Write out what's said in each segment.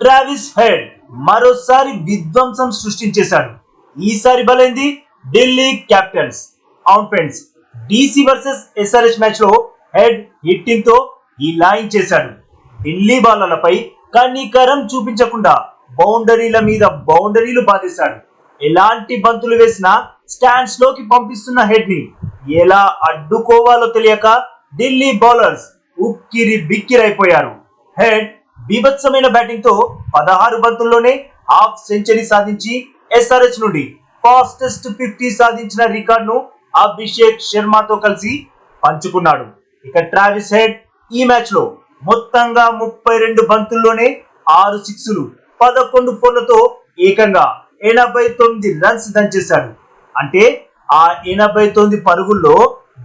Travis head మరోసారి విధ్వంసం సృష్టించేశాడు. ఈసారి బలైంది ఢిల్లీ క్యాపిటల్స్. అవును ఫ్రెండ్స్ డీసీ వర్సెస్ ఎస్ఆర్హెచ్ మ్యాచ్లో హెడ్ హిట్టింగ్తో ఈ లాయింగ్ చేశాడు. ఢిల్లీ బాలర్లపై కనికరం చూపించకుండా బౌండరీల మీద బౌండరీలు బాధేశాడు ఎలాంటి బంతులు వేసినా స్టాండ్స్లోకి పంపిస్తున్న హెడ్ని ఎలా అడ్డుకోవాలో తెలియక ఢిల్లీ బౌలర్స్ ఉక్కిరి బిక్కిరైపోయారు. హెడ్ బీభత్సమైన బ్యాటింగ్తో పదహారు బంతుల్లోనే హాఫ్ సెంచరీ సాధించి ఎస్ఆర్హెచ్ నుండి ఫాస్టెస్ట్ ఫిఫ్టీ సాధించిన రికార్డును అభిషేక్ శర్మతో కలిసి పంచుకున్నాడు. ఇక ట్రావిస్ హెడ్ ఈ మ్యాచ్లో మొత్తంగా ముప్పై రెండు బంతుల్లోనే ఆరు సిక్స్లు పదకొండు ఫోర్లతో ఏకంగా ఎనభై తొమ్మిది రన్స్ దంచేశాడు. అంటే ఆ ఎనభై తొమ్మిది పరుగుల్లో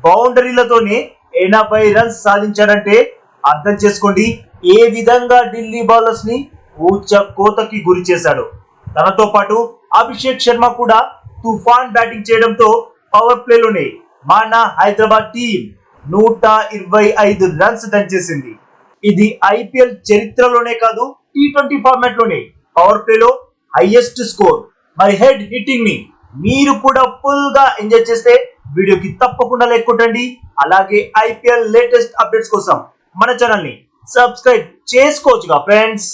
బౌండరీలతోనే ఎనభై రన్స్ సాధించాడంటే అర్థం చేసుకోండి. ఏ విధంగా ఢిల్లీ బౌలర్స్ని ఊచ కోతకి గురి చేశాడు? తనతో పాటు అభిషేక్ శర్మ కూడా తుఫాన్ బ్యాటింగ్ చేయడంతో పవర్ ప్లేలోనే మన హైదరాబాద్ టీం నూట ఇరవై ఐదు రన్స్ దంచేసింది. ఇది ఐపీఎల్ చరిత్రలోనే కాదు టీ ట్వంటీ ఫార్మాట్లోనే పవర్ ప్లేలో హైయెస్ట్ స్కోర్. మరి హెడ్ హిట్టింగ్ని మీరు కూడా ఫుల్గా ఎంజాయ్ చేస్తే వీడియోకి తప్పకుండా లైక్ కొట్టండి. అలాగే ఐపీఎల్ లేటెస్ట్ అప్డేట్స్ కోసం మన ఛానల్ని సబ్స్క్రైబ్ చేసుకోవచ్చుగా ఫ్రెండ్స్